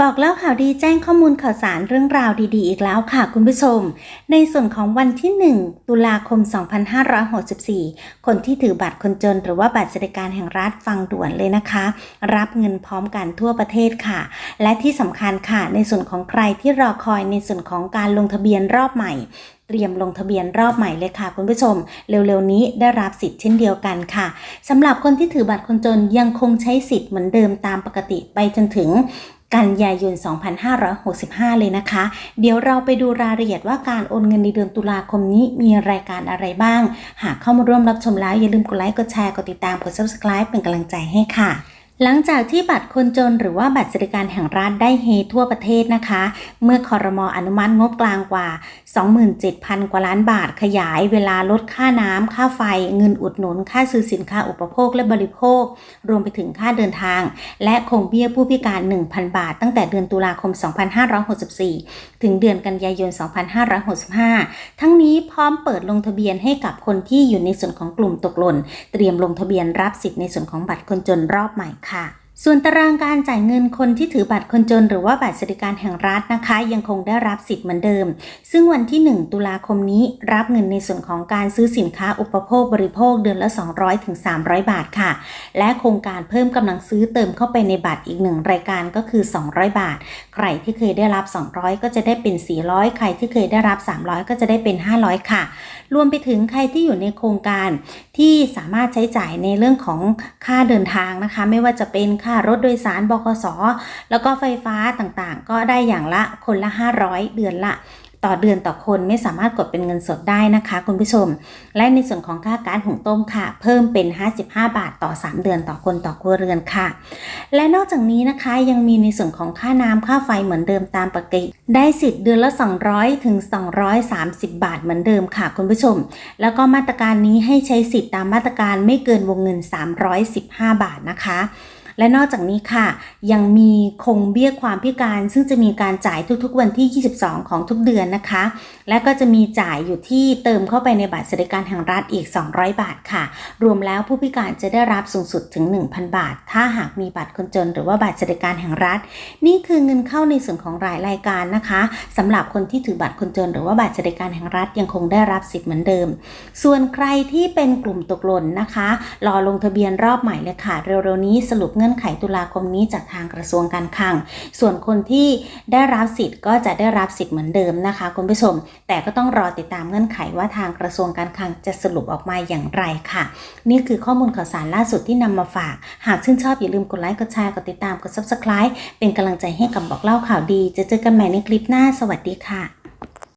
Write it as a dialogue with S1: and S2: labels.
S1: บอกเล่าข่าวดีแจ้งข้อมูลข่าวสารเรื่องราวดีๆ อีกแล้วค่ะคุณผู้ชม ในส่วนของวันที่ 1 ตุลาคม 2564 คนที่ถือบัตรคนจน หรือว่าบัตรสวัสดิการแห่งรัฐฟังด่วนเลยนะคะ รับเงินพร้อมกันทั่วประเทศค่ะ และที่สำคัญค่ะ ในส่วนของใครที่รอคอยในส่วนของการลงทะเบียนรอบใหม่เตรียมลงทะเบียนรอบใหม่เลยค่ะคุณผู้ชม เร็วๆนี้ได้รับสิทธิ์เช่นเดียวกันค่ะสำหรับคนที่ถือบัตรคนจนยังคงใช้สิทธิ์เหมือนเดิมตามปกติไปจนถึง กันยายน 2565 เลยนะคะ เดี๋ยวเราไปดูรายละเอียดว่าการโอนเงินในเดือนตุลาคมนี้มีรายการอะไรบ้าง หากเข้ามาร่วมรับชมแล้วอย่าลืมกดไลค์กดแชร์กดติดตามกด subscribe เป็นกำลังใจให้ค่ะหลังจากที่บัตรคนจนหรือว่าบัตรสวัสดิการแห่งรัฐได้เฮทั่วประเทศนะคะ เมื่อคอรมออนุมัติงบกลางกว่า 27,000 กว่าล้านบาทขยายเวลาลดค่าน้ำ ค่าไฟ เงินอุดหนุน ค่าซื้อสินค้าอุปโภคและบริโภค รวมไปถึงค่าเดินทาง และคงเบี้ยผู้พิการ 1,000 บาท ตั้งแต่เดือนตุลาคม 2564 ถึงเดือนกันยายน 2565 ทั้งนี้พร้อมเปิดลงทะเบียนให้กับคนที่อยู่ในส่วนของกลุ่มตกหล่น เตรียมลงทะเบียนรับสิทธิ์ในส่วนของบัตรคนจนรอบใหม่ค่ะ ส่วนตารางการจ่ายเงินคนที่ถือบัตรคนจน หรือว่าบัตรสวัสดิการแห่งรัฐนะคะ ยังคงได้รับสิทธิ์เหมือนเดิม ซึ่งวันที่ 1 ตุลาคมนี้รับเงินในส่วนของการซื้อสินค้าอุปโภคบริโภคเดือนละ 200ถึง300 บาทค่ะ และโครงการเพิ่มกำลังซื้อเติมเข้าไปในบัตรอีกหนึ่งรายการก็คือ 200 บาท ใครที่เคยได้รับ 200 ก็จะได้เป็น 400 ใครที่เคยได้รับ 300 ก็จะได้เป็น 500 ค่ะ รวมไปถึงใครที่อยู่ในโครงการที่สามารถใช้จ่ายในเรื่องของค่าเดินทางนะคะ ไม่ว่าจะเป็นค่ารถโดยสารบกสแล้วก็ไฟฟ้าต่างๆ ก็ได้อย่างละคนละ 500 เดือนละต่อเดือนต่อคนไม่สามารถกดเป็นเงินสดได้นะคะ คุณผู้ชม และในส่วนของค่าการหุงต้มค่ะ เพิ่มเป็น 55 บาทต่อ 3 เดือนต่อคนต่อครัวเรือนค่ะ และนอกจากนี้นะคะยังมีในส่วนของค่าน้ำค่าไฟเหมือนเดิมตามปกติได้สิทธิ์เดือนละ 200 ถึง 230 บาทเหมือนเดิมค่ะ คุณผู้ชม แล้วก็มาตรการนี้ให้ใช้สิทธิ์ตามมาตรการไม่เกินวงเงิน 315 บาทนะคะ และนอกจากนี้ค่ะ ยังมีคงเบี้ยความพิการ ซึ่งจะมีการจ่ายทุกๆวันที่ 22 ของทุกเดือนนะคะ และก็จะมีจ่ายอยู่ที่เติมเข้าไปในบัตรสวัสดิการแห่งรัฐอีก 200 บาทค่ะ รวมแล้วผู้พิการจะได้รับสูงสุดถึง 1,000 บาท ถ้าหากมีบัตรคนจน หรือว่าบัตรสวัสดิการแห่งรัฐ นี่คือเงินเข้าในส่วนของรายรายการนะคะสำหรับคนที่ถือบัตรคนจน หรือว่าบัตรสวัสดิการแห่งรัฐยังคงได้รับสิทธิ์เหมือนเดิม ส่วนใครที่เป็นกลุ่มตกหล่นนะคะ รอลงทะเบียนรอบใหม่เลยค่ะ เร็วๆนี้สรุปเงื่อนไขตุลาคมนี้จากทางกระทรวงการคลัง ส่วนคนที่ได้รับสิทธิ์ก็จะได้รับสิทธิ์เหมือนเดิมนะคะคุณผู้ชม แต่ก็ต้องรอติดตามเงื่อนไขว่าทางกระทรวงการคลังจะสรุปออกมาอย่างไรค่ะ นี่คือข้อมูลข่าวสารล่าสุดที่นำมาฝาก หากชื่นชอบอย่าลืมกดไลค์กดแชร์กดติดตามกด subscribe เป็นกำลังใจให้กับบอกเล่าข่าวดี จะเจอกันใหม่ในคลิปหน้าสวัสดีค่ะ